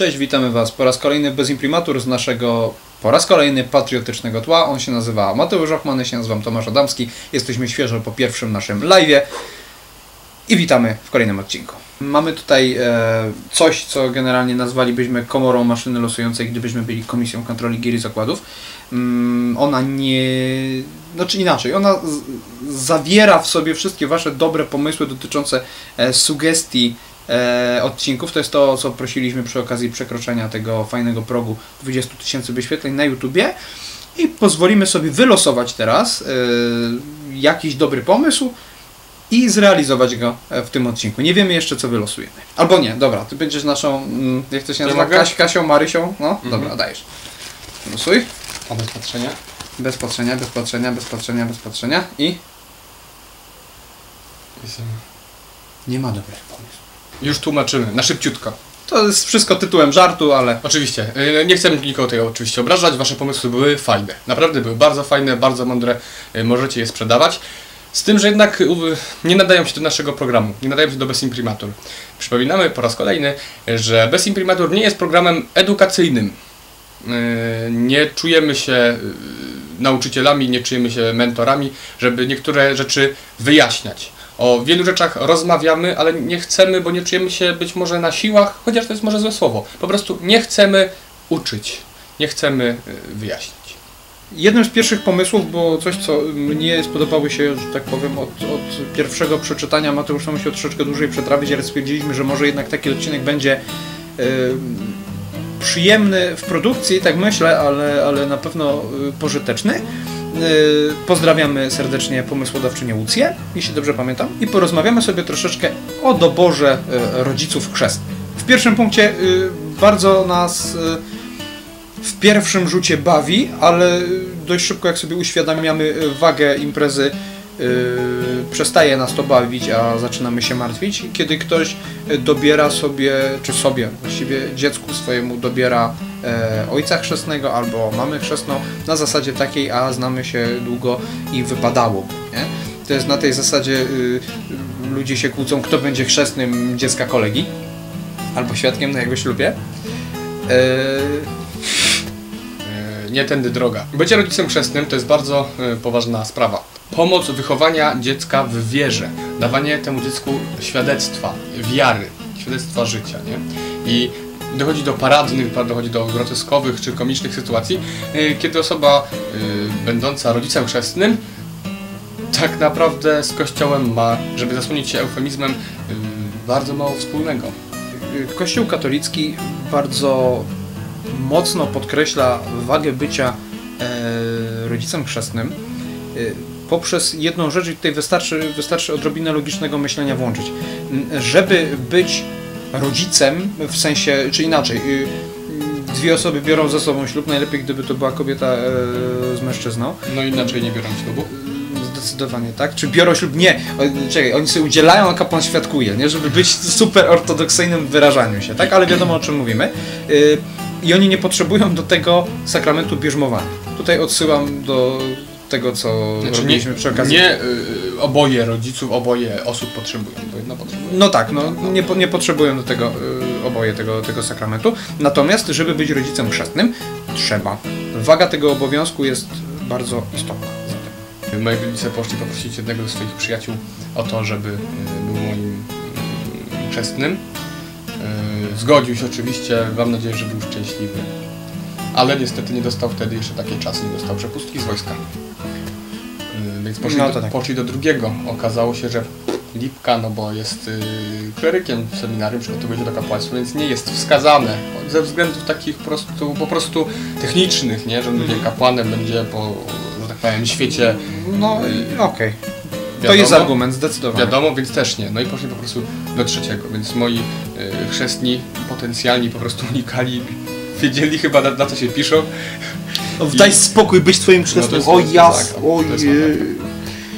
Cześć, witamy Was po raz kolejny bez imprimatur z naszego po raz kolejny patriotycznego tła. On się nazywa Mateusz Ochman, ja się nazywam Tomasz Adamski. Jesteśmy świeżo po pierwszym naszym live'ie i witamy w kolejnym odcinku. Mamy tutaj e, coś, co generalnie nazwalibyśmy komorą maszyny losującej, gdybyśmy byli komisją kontroli gier i zakładów. Mm, ona nie... Znaczy inaczej, ona z, zawiera w sobie wszystkie Wasze dobre pomysły dotyczące e, sugestii odcinków. To jest to, co prosiliśmy przy okazji przekroczenia tego fajnego progu 20 tysięcy wyświetleń na YouTubie. I pozwolimy sobie wylosować teraz e, jakiś dobry pomysł i zrealizować go e, w tym odcinku. Nie wiemy jeszcze, co wylosujemy. Albo nie, dobra, ty będziesz naszą, mm, jak to się nazywa? Kaś, Kasią, Marysią? No, Mhm. dobra, dajesz. Losuj. A bez patrzenia? Bez patrzenia, bez patrzenia, bez patrzenia, bez patrzenia i... Nie ma dobrych pomysłów. Już tłumaczymy, na szybciutko. To jest wszystko tytułem żartu, ale Oczywiście, y, nie chcemy nikogo tutaj oczywiście obrażać, wasze pomysły były fajne. Naprawdę były bardzo fajne, bardzo mądre, y, możecie je sprzedawać. Z tym, że jednak y, nie nadają się do naszego programu, nie nadają się do Bez Imprimatur. Przypominamy po raz kolejny, że Bez Imprimatur nie jest programem edukacyjnym. Nie czujemy się nauczycielami, nie czujemy się mentorami, żeby niektóre rzeczy wyjaśniać. O wielu rzeczach rozmawiamy, ale nie chcemy, bo nie czujemy się być może na siłach, chociaż to jest może złe słowo. Po prostu nie chcemy uczyć, nie chcemy y, wyjaśnić. jednym z pierwszych pomysłów było coś, co mnie spodobały się, że tak powiem, od, od pierwszego przeczytania. Mateusza musiał troszeczkę dłużej przetrawić, ale stwierdziliśmy, że może jednak taki odcinek będzie e, przyjemny w produkcji, tak myślę, ale, ale na pewno e, pożyteczny. E, Pozdrawiamy serdecznie pomysłodawczynię Łucję, jeśli dobrze pamiętam, i porozmawiamy sobie troszeczkę o doborze e, rodziców chrzestnych. W pierwszym punkcie e, bardzo nas w pierwszym rzucie bawi, ale dość szybko jak sobie uświadamiamy y, wagę imprezy, przestaje nas to bawić, a zaczynamy się martwić, kiedy ktoś y, dobiera sobie, czy sobie, właściwie dziecku swojemu dobiera e, ojca chrzestnego albo mamy chrzestną na zasadzie takiej, a znamy się długo i wypadało. Nie? To jest na tej zasadzie y, ludzie się kłócą, kto będzie chrzestnym dziecka kolegi albo świadkiem na jego ślubie. E, Y, Nie tędy droga. Bycie rodzicem chrzestnym to jest bardzo y, poważna sprawa. Pomoc wychowania dziecka w wierze, dawanie temu dziecku świadectwa, wiary, świadectwa życia, nie? I dochodzi do paradnych, dochodzi do groteskowych czy komicznych sytuacji, y, kiedy osoba y, będąca rodzicem chrzestnym tak naprawdę z kościołem ma, żeby zasłonić się eufemizmem, y, bardzo mało wspólnego. Kościół katolicki bardzo mocno podkreśla wagę bycia e, rodzicem chrzestnym poprzez jedną rzecz i tutaj wystarczy, wystarczy odrobinę logicznego myślenia włączyć. Żeby być rodzicem, w sensie, czy inaczej, y, dwie osoby biorą ze sobą ślub, najlepiej gdyby to była kobieta e, z mężczyzną, No inaczej nie biorą ślubu. Zdecydowanie tak. Czy biorą ślub? Nie. Czekaj, oni sobie udzielają, a kapłan świadkuje, nie? Żeby być super ortodoksyjnym w wyrażaniu się, tak? Ale wiadomo o czym mówimy. Yy, I oni nie potrzebują do tego sakramentu bierzmowania. Tutaj odsyłam do tego, co Znaczy robiliśmy nie, przy okazji. nie y, oboje rodziców, oboje osób potrzebują, bo jedno potrzebuje. No tak, no, nie, nie potrzebują do tego y, oboje tego, tego sakramentu. Natomiast, żeby być rodzicem chrzestnym, trzeba. Waga tego obowiązku jest bardzo istotna. Zatem. Moi rodzice poszli poprosić jednego ze swoich przyjaciół o to, żeby y, był moim y, chrzestnym. Y, Zgodził się oczywiście, mam nadzieję, że był szczęśliwy. Ale niestety nie dostał wtedy jeszcze takiej czasy, nie dostał przepustki z wojska. Więc poszli, No do, to tak. poszli do drugiego. Okazało się, że Lipka, no bo jest y, klerykiem w seminarium, przygotowuje się do kapłaństwa, więc nie jest wskazane ze względów takich po prostu, po prostu technicznych, nie? że będzie kapłanem, będzie po, że tak powiem, świecie No, Y, okej. To Wiadomo. jest argument, zdecydowanie. Wiadomo, więc też nie. No i poszli po prostu do trzeciego, więc moi y, chrzestni potencjalni po prostu unikali, wiedzieli chyba na, na co się piszą. No, daj spokój, być twoim. No to o jas, jest ojej.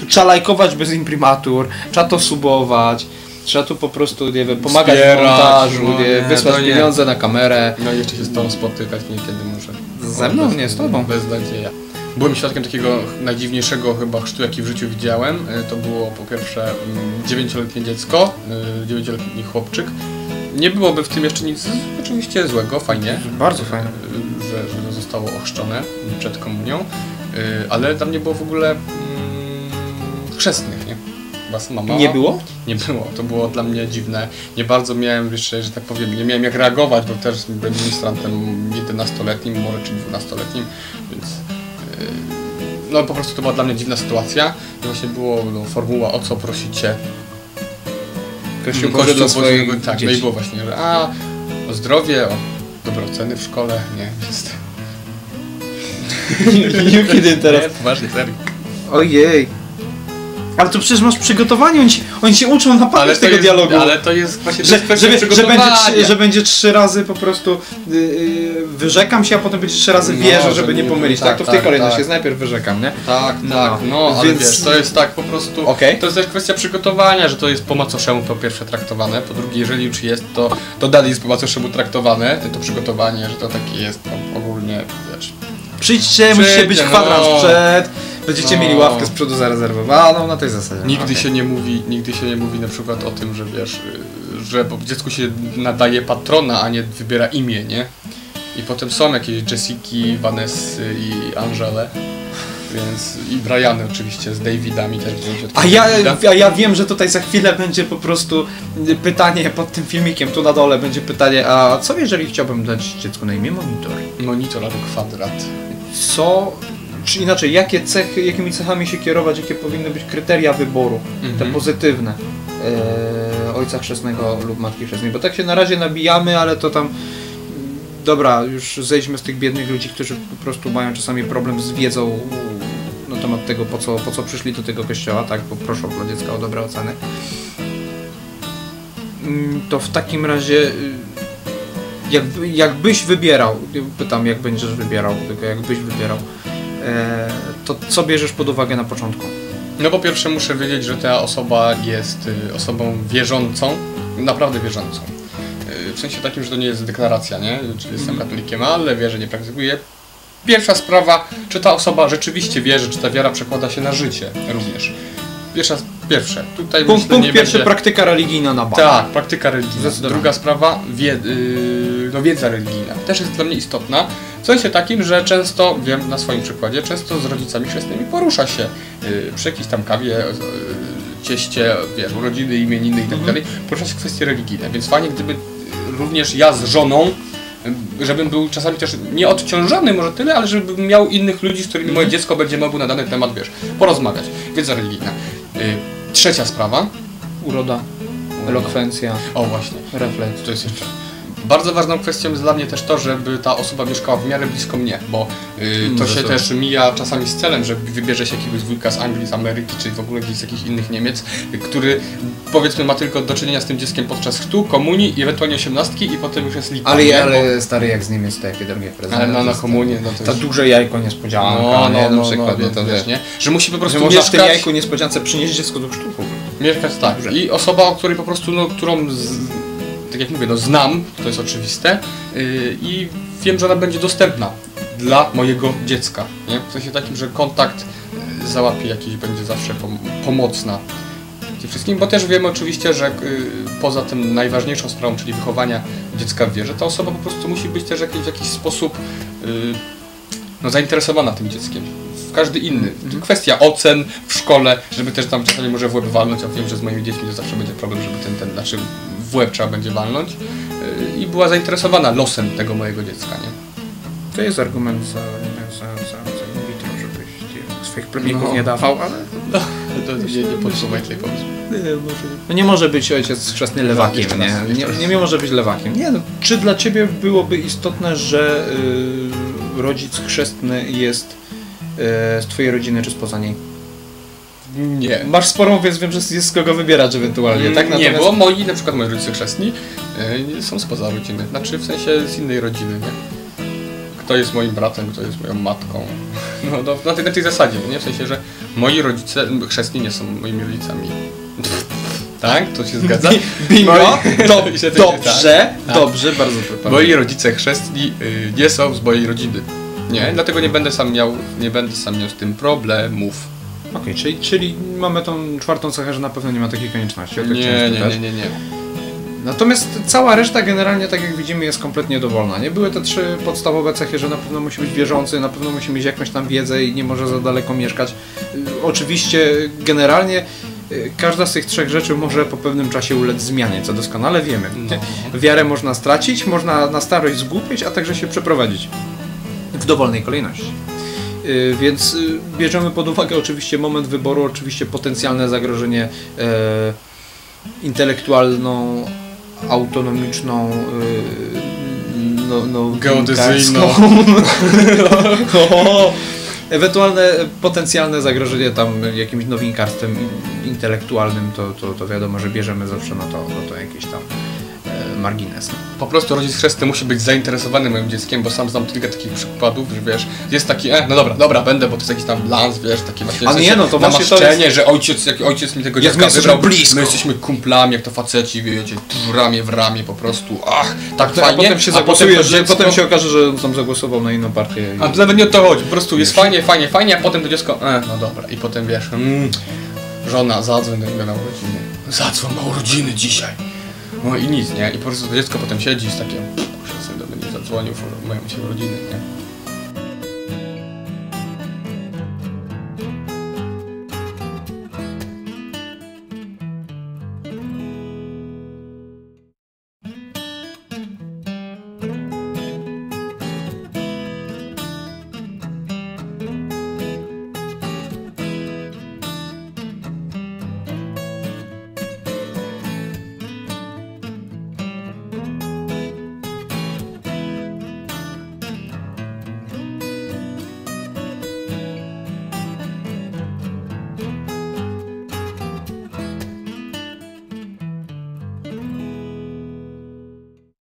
Tu trzeba lajkować bez imprimatur, trzeba to subować, trzeba tu po prostu, nie wiem, pomagać w montażu, no nie, wysłać nie. pieniądze na kamerę. No i jeszcze się z tobą spotykać niekiedy może. Ze mną? Nie, z tobą. Bez nadzieja. Byłem świadkiem takiego najdziwniejszego chyba chrztu, jaki w życiu widziałem. Y, To było po pierwsze mm, dziewięcioletnie dziecko, y, dziewięcioletni chłopczyk nie byłoby w tym jeszcze nic oczywiście złego, fajnie, Bardzo fajne. Y, że, że zostało ochrzczone przed komunią, y, ale tam nie było w ogóle mm, chrzestnych, nie? Chyba sama mama. Nie było? Nie było, to było dla mnie dziwne. Nie bardzo miałem jeszcze, że tak powiem, nie miałem jak reagować, bo też byłem ministrantem 11-letnim, może czy 12-letnim, więc yy, no po prostu to była dla mnie dziwna sytuacja. I właśnie było no, formuła o co prosicie. Kościół Boży dla swoich tak, no i dzieci. było właśnie, że a o zdrowie, o dobre oceny w szkole, nie, więc Kiedy teraz? Nie, poważnie, serio. Ojej. Ale to przecież masz przygotowanie, oni, ci- oni się uczą na pamięć tego jest, dialogu. ale to jest właśnie Że, że, że, będzie trzy, że będzie trzy razy po prostu y, y, wyrzekam się, a potem będzie trzy razy No, wierzę, że żeby nie nie- pomylić. Tak, tak, to w tej tak, kolejności tak. jest najpierw wyrzekam, nie? Tak, No. tak, no, ale Więc- wiesz, to jest tak po prostu, Okej. to jest też kwestia przygotowania, że to jest po macoszemu po pierwsze traktowane, po drugie, jeżeli już jest, to, to dalej jest po macoszemu traktowane, to przygotowanie, że to takie jest no, ogólnie, wiesz, Przyjdźcie, musicie być Przyjdźcie, kwadrans no. przed, będziecie No. mieli ławkę z przodu zarezerwowaną, na tej zasadzie. nigdy Okej. się nie mówi, nigdy się nie mówi na przykład o tym, że wiesz, że bo dziecku się nadaje patrona, a nie wybiera imię, nie? I potem są jakieś Jessiki, Vanessy i Angele, więc i Briany oczywiście z Davidami też od A ja, a ja wiem, że tutaj za chwilę będzie po prostu pytanie pod tym filmikiem, tu na dole będzie pytanie, a co jeżeli chciałbym dać dziecku na imię monitor? Monitor albo kwadrat. Co, czy inaczej, jakie cechy, jakimi cechami się kierować, jakie powinny być kryteria wyboru, te Mhm. pozytywne e, ojca chrzestnego lub matki chrzestnej, bo tak się na razie nabijamy, ale to tam dobra, już zejdźmy z tych biednych ludzi, którzy po prostu mają czasami problem z wiedzą na temat tego, po co, po co przyszli do tego kościoła, tak, bo proszę dla dziecka o dobre oceny. Mm, To w takim razie, y, jakby, jakbyś wybierał, pytam jak będziesz wybierał, tylko jakbyś wybierał, to co bierzesz pod uwagę na początku? No po pierwsze muszę wiedzieć, że ta osoba jest y, osobą wierzącą, naprawdę wierzącą. Y, W sensie takim, że to nie jest deklaracja, nie? Czy jestem katolikiem, ale wierzę, nie praktykuję. Pierwsza sprawa, czy ta osoba rzeczywiście wierzy, czy ta wiara przekłada się na życie również. Pierwsza, pierwsze, tutaj Punkt, punkt pierwszy, będzie... praktyka religijna na bank. Tak, praktyka religijna. Druga sprawa, wie, yy, no wiedza religijna. Też jest dla mnie istotna. W sensie takim, że często, wiem na swoim przykładzie, często z rodzicami chrzestnymi porusza się yy, przy jakiejś tam kawie, yy, cieście, wiesz, urodziny, imieniny i tak Mhm. dalej, porusza się kwestie religijne. Więc fajnie, gdyby yy, również ja z żoną yy, żebym był czasami też nie odciążony może tyle, ale żebym miał innych ludzi, z którymi Mhm. moje dziecko będzie mogło na dany temat, wiesz, porozmawiać. Wiedza religijna. Yy, trzecia sprawa. Uroda, elokwencja, O właśnie. refleks. To jest jeszcze. Bardzo ważną kwestią jest dla mnie też to, żeby ta osoba mieszkała w miarę blisko mnie, bo y, to się też mija czasami z celem, że wybierze się jakiegoś wujka z Anglii, z Ameryki, czy w ogóle gdzieś z jakichś innych Niemiec, który powiedzmy ma tylko do czynienia z tym dzieckiem podczas chrztu, komunii i ewentualnie osiemnastki i potem już jest lipa. Ale, nie? ale stary jak z Niemiec, to jakie drogie Bo, prezenty. ale no, na komunię, no to jest... duże jajko niespodzianka, No, nie? no, na no, przykład, no, no, to wiesz, nie? Że musi po Że prostu można w tym mieszkać... jajku niespodziance przynieść dziecko do krztuku. Mieszkać tak. I osoba, o której po prostu, no, którą, z, tak jak mówię, no, znam, to jest oczywiste, yy, i wiem, że ona będzie dostępna dla mojego dziecka. Nie? W sensie takim, że kontakt yy, załapie jakiś, będzie zawsze pom pomocna tym wszystkim, bo też wiemy oczywiście, że yy, poza tym najważniejszą sprawą, czyli wychowania dziecka w wierze, ta osoba po prostu musi być też jakiś, w jakiś sposób no, zainteresowana tym dzieckiem. Każdy inny. Kwestia ocen w szkole, żeby też tam czasami może w łeb walnąć, a wiem, że z moimi dziećmi to zawsze będzie problem, żeby ten, ten znaczy w łeb trzeba będzie walnąć. Yy, I była zainteresowana losem tego mojego dziecka, nie? To jest argument za, za, za, za in vitro, żebyś swoich plemików No. nie dawał, ale To nie, nie podsuwaj tej pomysłu. no nie może być ojciec chrzestny lewakiem, nie? jeszcze Nie, nie może być lewakiem. Nie, no. Czy dla ciebie byłoby istotne, że y, rodzic chrzestny jest y, z twojej rodziny, czy spoza niej? Nie. Masz sporą, więc wiem, że jest z kogo wybierać ewentualnie, tak? Mm, Nie, Natomiast- bo moi, na przykład moi rodzice chrzestni yy, są spoza rodziny, znaczy w sensie z innej rodziny, nie? Kto jest moim bratem, kto jest moją matką. No, no na, tej, na tej zasadzie, nie? W sensie, że moi rodzice chrzestni nie są moimi rodzicami. Tak? To się zgadza? Bingo! Moi- Do, Mi się to- dobrze, tak. dobrze, bardzo proszę. Moi rodzice chrzestni y, nie są z mojej rodziny. Nie, dlatego nie będę sam miał, nie będę sam miał z tym problemów. Okej, czyli, czyli mamy tą czwartą cechę, że na pewno nie ma takiej konieczności. to Nie, nie, nie, nie, nie. Natomiast cała reszta generalnie, tak jak widzimy, jest kompletnie dowolna. Nie były te trzy podstawowe cechy, że na pewno musi być wierzący, na pewno musi mieć jakąś tam wiedzę i nie może za daleko mieszkać. Oczywiście, generalnie y, każda z tych trzech rzeczy może po pewnym czasie ulec zmianie, co doskonale wiemy. No. Wiarę można stracić, można na starość zgłupieć, a także się przeprowadzić w dowolnej kolejności. Y, Więc y, bierzemy pod uwagę oczywiście moment wyboru, oczywiście potencjalne zagrożenie e, intelektualną, autonomiczną, y, no, no, Geodezyjną. Ewentualne potencjalne zagrożenie tam jakimś nowinkarstwem intelektualnym, to, to, to wiadomo, że bierzemy zawsze na to, na to jakiś tam margines. Po prostu rodzic chrzestny musi być zainteresowany moim dzieckiem, bo sam znam kilka takich przykładów, że wiesz, jest taki, e, no dobra, dobra, będę, bo to jest jakiś tam lans, wiesz, taki właśnie A w nie, no to właśnie to namaszczenie, że ojciec, jak ojciec mi tego dziecka my jesteśmy wybrał, blisko. my jesteśmy kumplami, jak to faceci, wiecie, tu ramię w ramię po prostu, ach, tak A fajnie, potem się a zagłosuje, to że dziecko- potem się okaże, że on tam zagłosował na inną partię. i- A to nawet nie o to chodzi, po prostu jest fajnie, fajnie, fajnie, a potem to dziecko, e, no dobra, i potem wiesz, mm, żona, zadzwoń do niego na urodziny, zadzwoń na urodziny dzisiaj, no i nic, nie, i po prostu to dziecko potem siedzi z takim, kurczę, syn do mnie nie zadzwonił, mają się urodziny, nie.